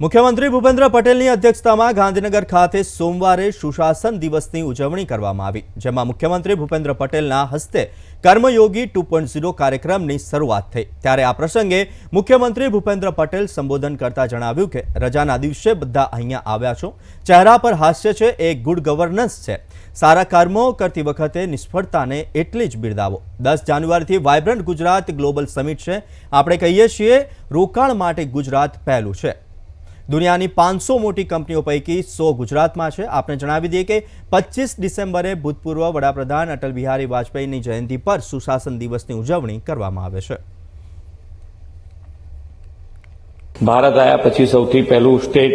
મુખ્યમંત્રી ભૂપેન્દ્ર પટેલની અધ્યક્ષતામાં ગાંધીનગર ખાતે સોમવારે સુશાસન દિવસની ઉજવણી કરવામાં આવી, જેમાં મુખ્યમંત્રી ભૂપેન્દ્ર પટેલના હસ્તે કર્મયોગી ટુ પોઈન્ટ ઝીરો કાર્યક્રમની શરૂઆત થઈ. ત્યારે આ પ્રસંગે મુખ્યમંત્રી ભૂપેન્દ્ર પટેલ સંબોધન કરતા જણાવ્યું કે, રજાના દિવસે બધા અહીંયા આવ્યા છો. ચહેરા પર હાસ્ય છે, એ ગુડ ગવર્નન્સ છે. સારા કર્મો કરતી વખતે નિષ્ફળતાને એટલી જ બિરદાવો. દસ જાન્યુઆરીથી વાયબ્રન્ટ ગુજરાત ગ્લોબલ સમિટ છે. આપણે કહીએ છીએ રોકાણ માટે ગુજરાત પહેલું છે. દુનિયાની પાંચસો મોટી કંપનીઓ પૈકી સો ગુજરાતમાં છે. આપણે જણાવી દઈએ કે પચીસ ડિસેમ્બરે ભૂતપૂર્વ વડાપ્રધાન અટલ બિહારી વાજપેયીની જયંતિ પર સુશાસન દિવસની ઉજવણી કરવામાં આવે છે. ભારત આવ્યા પછી સૌથી પહેલું સ્ટેટ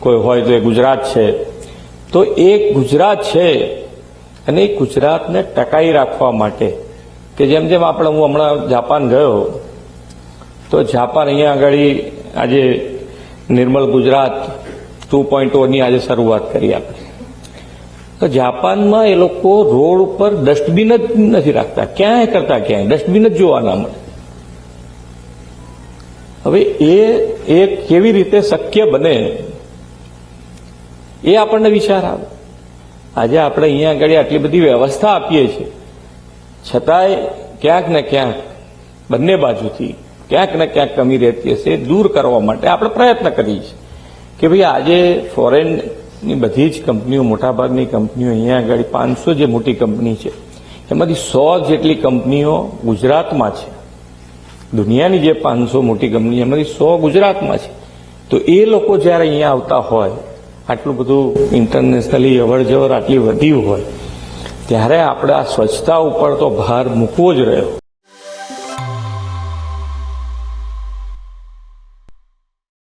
કોઈ હોય તો એ ગુજરાત છે. તો એ ગુજરાત છે અને એ ગુજરાતને ટકાઈ રાખવા માટે કે જેમ જેમ આપણે, હું હમણાં જાપાન ગયો, તો જાપાન અહીંયા આગળ આજે નિર્મલ ગુજરાત ટુ પોઈન્ટ ઓની આજે શરૂઆત કરી આપણે. તો જાપાનમાં એ લોકો રોડ ઉપર ડસ્ટબિન જ નથી રાખતા. ક્યાંય કરતા ક્યાંય? ડસ્ટબિન જ જોવા ના મળે. હવે એ એ કેવી રીતે શક્ય બને એ આપણને વિચાર આવે. આજે આપણે અહીંયા આગળ આટલી બધી વ્યવસ્થા આપીએ છીએ. છતાંય ક્યાંક ને ક્યાંક બંને બાજુથી ક્યાંક ને ક્યાંક કમી રહેતી હશે, દૂર કરવા માટે આપણે પ્રયત્ન કરીએ છીએ. કે ભાઈ આજે ફોરેનની બધી જ કંપનીઓ, મોટાભાગની કંપનીઓ અહીંયા આગળ પાંચસો જે મોટી કંપની છે, એમાંથી સો જેટલી કંપનીઓ ગુજરાતમાં છે. દુનિયાની જે પાંચસો મોટી કંપની એમાંથી સો ગુજરાતમાં છે. તો એ લોકો જ્યારે અહીંયા આવતા હોય, આટલું બધું ઇન્ટરનેશનલી અવર જવર આટલી વધી હોય, ત્યારે આપણે આ સ્વચ્છતા ઉપર તો ભાર મૂકવો જ રહ્યો.